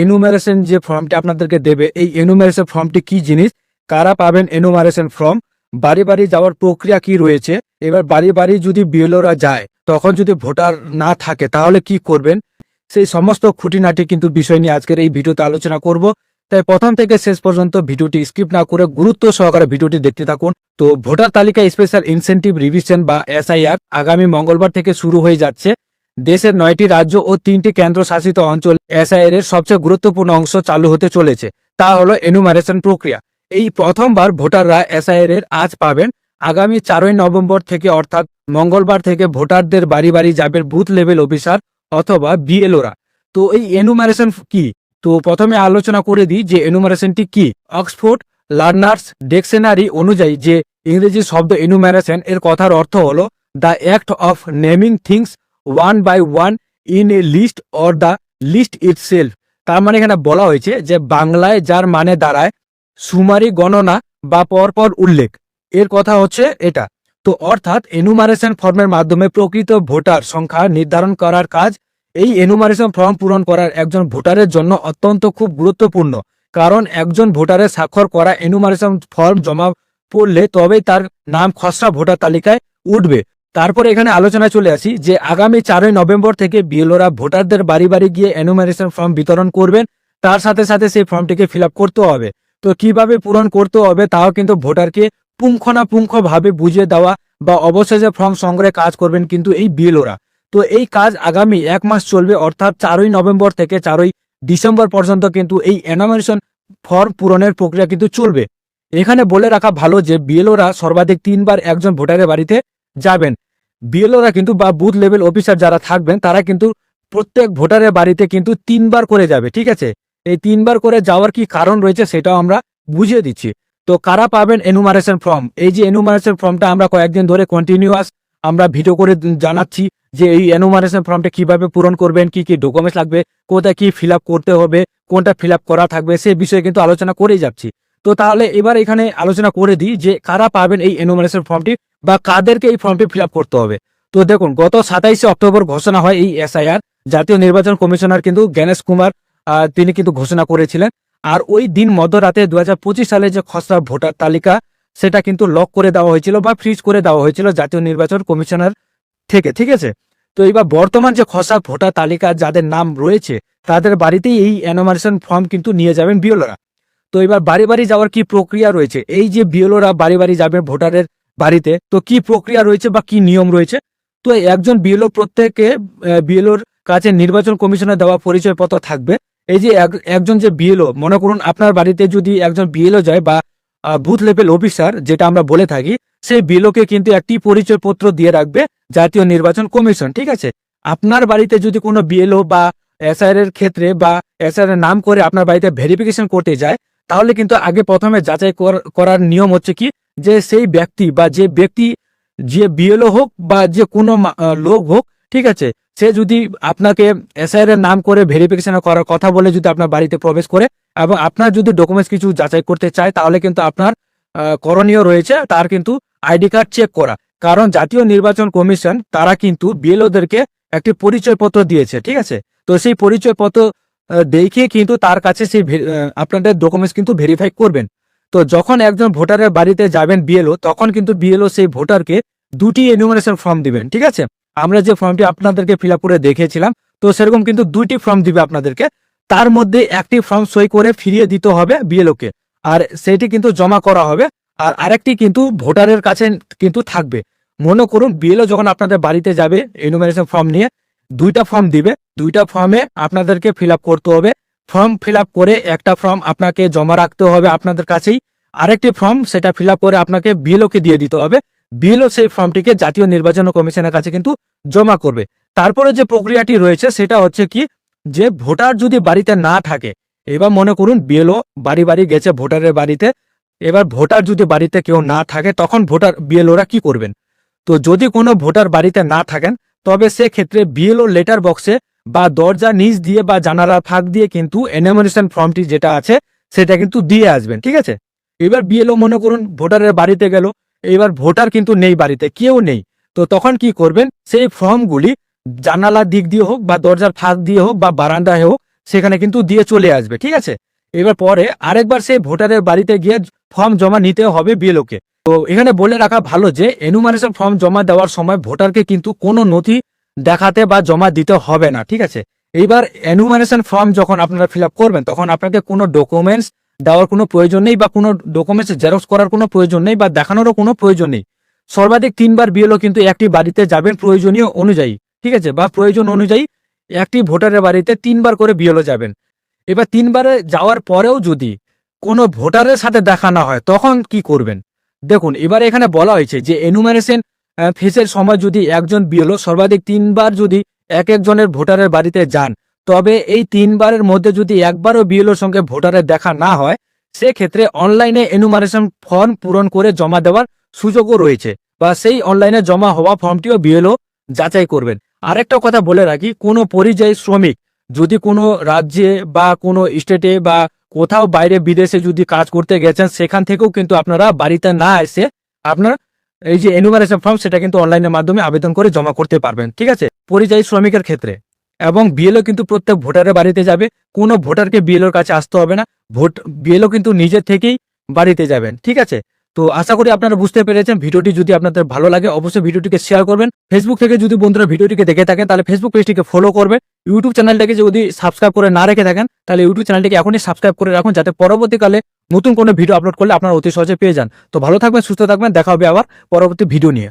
Enumeration যে ফর্মটি আপনাদেরকে দেবে, এই এনুমারেশন ফর্মটি কি জিনিস? কারা পাবেন এনুমারেশন ফর্ম বাড়ি বাড়ি যাওয়ার প্রক্রিয়া কি রয়েছে? এবার বাড়ি বাড়ি যদি বিএলওরা যায়, তখন যদি ভোটার না থাকে, তাহলে কি করবেন? সেই সমস্ত খুঁটিনাটি কিন্তু বিষয় নিয়ে আজকের এই ভিডিওতে আলোচনা করব। তাই প্রথম থেকে শেষ পর্যন্ত ভিডিওটি স্কিপ না করে গুরুত্ব সহকারে ভিডিওটি দেখতে থাকুন। তো ভোটার তালিকা স্পেশাল ইনসেন্টিভ রিভিশন বা এসআইআর আগামী মঙ্গলবার থেকে শুরু হয়ে যাচ্ছে। দেশের নয়টি রাজ্য ও তিনটি কেন্দ্রশাসিত অঞ্চল এসআইআর এর সবচেয়ে গুরুত্বপূর্ণ অংশ চালু হতে চলেছে। তা হলো এনুমারেশন প্রক্রিয়া। এই প্রথমবার ভোটাররা এসআইআর এর আজ পাবেন আগামী চারই নভেম্বর থেকে অর্থাৎ মঙ্গলবার থেকে ভোটারদের বাড়ি বাড়ি যাবেন বুথ লেভেল অফিসার অথবা বিএলওরা। তো এই এনুমারেশন কি? তো প্রথমে আলোচনা করে দিই যে এনুমারেশনটি কি। অক্সফোর্ড লার্নার্স ডিকশনারি অনুযায়ী যে ইংরেজি শব্দ এনুমারেশন এর কথার অর্থ হলো the act of naming things one by one in a list or the list itself তার মানে এখানে বলা হয়েছে যে বাংলায় যার মানে দাঁড়ায় সুমারি গণনা বা পরপর উল্লেখ। এর কথা হচ্ছে এটা। তো অর্থাৎ এনুমারেশন ফর্মের মাধ্যমে প্রকৃত ভোটার সংখ্যা নির্ধারণ করার কাজ, এই এনুমারেশন ফর্ম পূরণ করার একজন ভোটারের জন্য অত্যন্ত খুব গুরুত্বপূর্ণ। কারণ একজন ভোটারের স্বাক্ষর করা এনুমারেশন ফর্ম জমা পড়লে তবেই তার নাম খসড়া ভোটার তালিকায় উঠবে। তারপরে এখানে আলোচনা চলে আসি যে আগামী চারই নভেম্বর থেকে বিএলওরা ভোটারদের বাড়ি বাড়ি গিয়ে এনুমারেশন ফর্ম বিতরণ করবেন। তার সাথে সাথে সেই ফর্মটিকে ফিল আপ করতে হবে। তো কীভাবে পূরণ করতে হবে তাও কিন্তু ভোটারকে পুঙ্খানুপুঙ্খ ভাবে বুঝিয়ে দেওয়া বা অবশেষে ফর্ম সংগ্রহে কাজ করবেন কিন্তু এই বিএলওরা। তো এই কাজ আগামী এক মাস চলবে, অর্থাৎ চারই নভেম্বর থেকে চারই ডিসেম্বর পর্যন্ত কিন্তু এই এনামেশন ফর্ম পূরণের প্রক্রিয়া কিন্তু চলবে। এখানে বলে রাখা ভালো যে বিএলওরা সর্বাধিক তিনবার একজন ভোটারের বাড়িতে যাবেন। বিএলওরা কিন্তু বা বুথ লেভেল অফিসার যারা থাকবেন, তারা কিন্তু প্রত্যেক ভোটারের বাড়িতে কিন্তু তিনবার করে যাবে, ঠিক আছে? এই তিনবার করে যাওয়ার কি কারণ রয়েছে সেটাও আমরা বুঝিয়ে দিচ্ছি। তো কারা পাবেন এনুমারেশন ফর্ম এই যে এনুমারেশন ফর্মটা আমরা কয়েকদিন ধরে কন্টিনিউয়াস আমরা ভিডিও করে জানাচ্ছি যে এই এনুমারেশন ফর্মটা কীভাবে পূরণ করবেন, কি কি ডকুমেন্টস লাগবে, কোথায় কি ফিল করতে হবে, কোনটা ফিল করা থাকবে, সে বিষয়ে কিন্তু আলোচনা করেই যাচ্ছি। তো তাহলে এবার এখানে আলোচনা করে দিই যে কারা পাবেন এই এনুমারেশন ফর্মটি বা কাদেরকে এই ফর্মটি ফিল করতে হবে। তো দেখুন, গত সাতাইশে অক্টোবর ঘোষণা হয় এই এসআইআর জাতীয় নির্বাচন কমিশনার কিন্তু জ্ঞানেশ কুমার তিনি কিন্তু ঘোষণা করেছিলেন। আর ওই দিন মধ্যরাতে দু হাজার পঁচিশ সালে যে খসড়া ভোটার তালিকা, সেটা কিন্তু লক করে দেওয়া হয়েছিল বা ফ্রিজ করে দেওয়া হয়েছিল জাতীয় নির্বাচন কমিশনার থেকে, ঠিক আছে? তো এবার বর্তমান যে খসড়া ভোটার তালিকা, যাদের নাম রয়েছে, তাদের বাড়িতেই এই অ্যানোমারেশন ফর্ম কিন্তু নিয়ে যাবেন বিওলোরা তো এবার বাড়ি বাড়ি যাওয়ার কি প্রক্রিয়া রয়েছে? এই যে বিওলোরা বাড়ি বাড়ি যাবে ভোটারের বাড়িতে, তো কি প্রক্রিয়া রয়েছে বা কি নিয়ম রয়েছে? তো একজন বিএলও প্রত্যেকে বিএলওর কাছে নির্বাচন কমিশনের দেওয়া পরিচয়পত্র থাকবে। এই যে একজন যে বিএলও, মনে করুন আপনার বাড়িতে যদি একজন বিএলও যায় বা বুথ লেভেল অফিসার, যেটা আমরা বলে থাকি, সেই বিএলওকে কিন্তু একটি পরিচয়পত্র দিয়ে রাখবে জাতীয় নির্বাচন কমিশন, ঠিক আছে? আপনার বাড়িতে যদি কোনো বিএলও বা এসআর এর ক্ষেত্রে বা এসআর এর নাম করে আপনার বাড়িতে ভেরিফিকেশন করতে যায় তাহলে কিন্তু আগে প্রথমে যাচাই করার নিয়ম হচ্ছে কি? যে সেই ব্যক্তি বা যে ব্যক্তি যে বিএলও হোক বা যে কোনো লোক হোক, ঠিক আছে? সে যদি আপনাকে এসআইআর নাম করে ভেরিফিকেশন করার কথা বলে যদি আপনার বাড়িতে প্রবেশ করে এবং আপনার যদি ডকুমেন্টস কিছু যাচাই করতে চায়, তাহলে কিন্তু আপনার করণীয় রয়েছে তার কিন্তু আইডি কার্ড চেক করা। কারণ জাতীয় নির্বাচন কমিশন তারা কিন্তু বিএলওদেরকে একটি পরিচয়পত্র দিয়েছে, ঠিক আছে? তো সেই পরিচয়পত্র আহ, দেখে কিন্তু তার কাছে সেই আপনাদের ডকুমেন্টস কিন্তু ভেরিফাই করবেন। তো যখন একজন ভোটারের বাড়িতে যাবেন বিএলও তখন কিন্তু বিএলও সেই ভোটারকে দুটি এনুমারেশন ফর্ম দিবেন ঠিক আছে? আমরা যে ফর্মটি আপনাদেরকে ফিল করে দেখেছিলাম তো সেরকম কিন্তু দুইটি ফর্ম দিবে আপনাদেরকে। তার মধ্যে একটি ফর্ম সই করে ফিরিয়ে দিতে হবে বিএলওকে আর সেটি কিন্তু জমা করা হবে আর আরেকটি কিন্তু ভোটারের কাছে কিন্তু থাকবে। মনে করুন বিএলও যখন আপনাদের বাড়িতে যাবে এনুমারেশন ফর্ম নিয়ে দুইটা ফর্ম দিবে। দুইটা ফর্মে আপনাদেরকে ফিল করতে হবে। ফর্ম ফিল করে একটা ফর্ম আপনাকে জমা রাখতে হবে আপনাদের কাছেই। আরেকটি ফর্ম সেটা ফিল করে আপনাকে বিএলওকে দিয়ে দিতে হবে। বিএলও সেই ফর্মটিকে জাতীয় নির্বাচন কমিশনের কাছে কিন্তু জমা করবে। তারপরে যে প্রক্রিয়াটি রয়েছে সেটা হচ্ছে কি? যে ভোটার যদি বাড়িতে না থাকে, এবার মনে করুন বিএলও বাড়ি বাড়ি গেছে ভোটারের বাড়িতে। এবার ভোটার যদি বাড়িতে কেউ না থাকে, তখন ভোটার বিএলওরা কি করবেন? তো যদি কোনো ভোটার বাড়িতে না থাকেন তবে সেক্ষেত্রে বিএলও লেটার বক্সে বা দরজা নিচ দিয়ে বা জানালা ফাঁক দিয়ে কিন্তু এনামিনেশন ফর্মটি যেটা আছে, সেটা কিন্তু দিয়ে আসবেন, ঠিক আছে? এবার বিএলও মনে করুন ভোটারের বাড়িতে গেল, এবার ভোটার কিন্তু নেই বাড়িতে, কেউ নেই। তো তখন কি করবেন? সেই ফর্মগুলি জানালার দিক দিয়ে হোক বা দরজার ফাঁক দিয়ে হোক বা বারান্দায় হোক, সেখানে কিন্তু দিয়ে চলে আসবে, ঠিক আছে? এবার পরে আরেকবার সেই ভোটারের বাড়িতে গিয়ে ফর্ম জমা নিতে হবে বিএলওকে তো এখানে বলে রাখা ভালো যে এনুমারেশন ফর্ম জমা দেওয়ার সময় ভোটারকে কিন্তু কোনো নথি দেখাতে বা জমা দিতে হবে না, ঠিক আছে? এইবার এনুমারেশন ফর্ম যখন আপনারা ফিল করবেন, তখন আপনাকে কোনো ডকুমেন্টস দেওয়ার কোনো প্রয়োজন নেই বা কোনো ডকুমেন্টস জেরক্স করার কোনো প্রয়োজন নেই বা দেখানোরও কোনো প্রয়োজন নেই। সর্বাধিক তিনবার বিএলও কিন্তু একটি বাড়িতে যাবেন প্রয়োজনীয় অনুযায়ী, ঠিক আছে? বা প্রয়োজন অনুযায়ী একটি ভোটারের বাড়িতে তিনবার করে বিএলও যাবেন। এবার তিনবারে যাওয়ার পরেও যদি কোনো ভোটারের সাথে দেখা না হয়, তখন কি করবেন? দেখুন, এবারে এখানে বলা হয়েছে যে এনুমারেশন ফেসের সময় যদি একজন বিএলও সর্বাধিক তিনবার যদি এক একজনের ভোটারের বাড়িতে যান, তবে এই তিনবারের মধ্যে যদি একবারও বিএলওর সঙ্গে ভোটারের দেখা না হয়, সেক্ষেত্রে অনলাইনে এনুমারেশন ফর্ম পূরণ করে জমা দেওয়ার সুযোগও রয়েছে বা সেই অনলাইনে জমা হওয়া ফর্মটিও বিএলও যাচাই করবেন। আরেকটা কথা বলে রাখি, কোনো পরিযায়ী শ্রমিক যদি কোনো রাজ্যে বা কোনো স্টেটে বা কোথাও বাইরে বিদেশে যদি কাজ করতে গেছেন, সেখান থেকেও কিন্তু আপনারা বাড়িতে না এসে আপনার এই যে এনুমারেশন ফর্ম সেটা কিন্তু অনলাইনের মাধ্যমে আবেদন করে জমা করতে পারবেন, ঠিক আছে? পরিযায়ী শ্রমিকের ক্ষেত্রে। এবং বিএলও কিন্তু প্রত্যেক ভোটারের বাড়িতে যাবে, কোনো ভোটারকে বিএলওর কাছে আসতে হবে না, ভোট বিএলও কিন্তু নিজের থেকেই বাড়িতে যাবেন, ঠিক আছে? তো আশা করি আপনারা বুঝতে পেরেছেন। ভিডিওটি যদি আপনাদের ভালো লাগে, অবশ্যই ভিডিওটিকে শেয়ার করবেন। ফেসবুক থেকে যদি বন্ধুরা ভিডিওটিকে দেখে থাকেন, তাহলে ফেসবুক পেজটিকে ফলো করবেন ইউটিউব চ্যানেলটাকে যদি সাবস্ক্রাইব করে না রেখে থাকেন, তাহলে ইউটিউব চ্যানেলটিকে এখনই সাবস্ক্রাইব করে রাখুন, যাতে পরবর্তীকালে নতুন কোনো ভিডিও আপলোড করলে আপনারা অতি সহজে পেয়ে যান। তো ভালো থাকবেন, সুস্থ থাকবেন, দেখা হবে আবার পরবর্তী ভিডিও নিয়ে।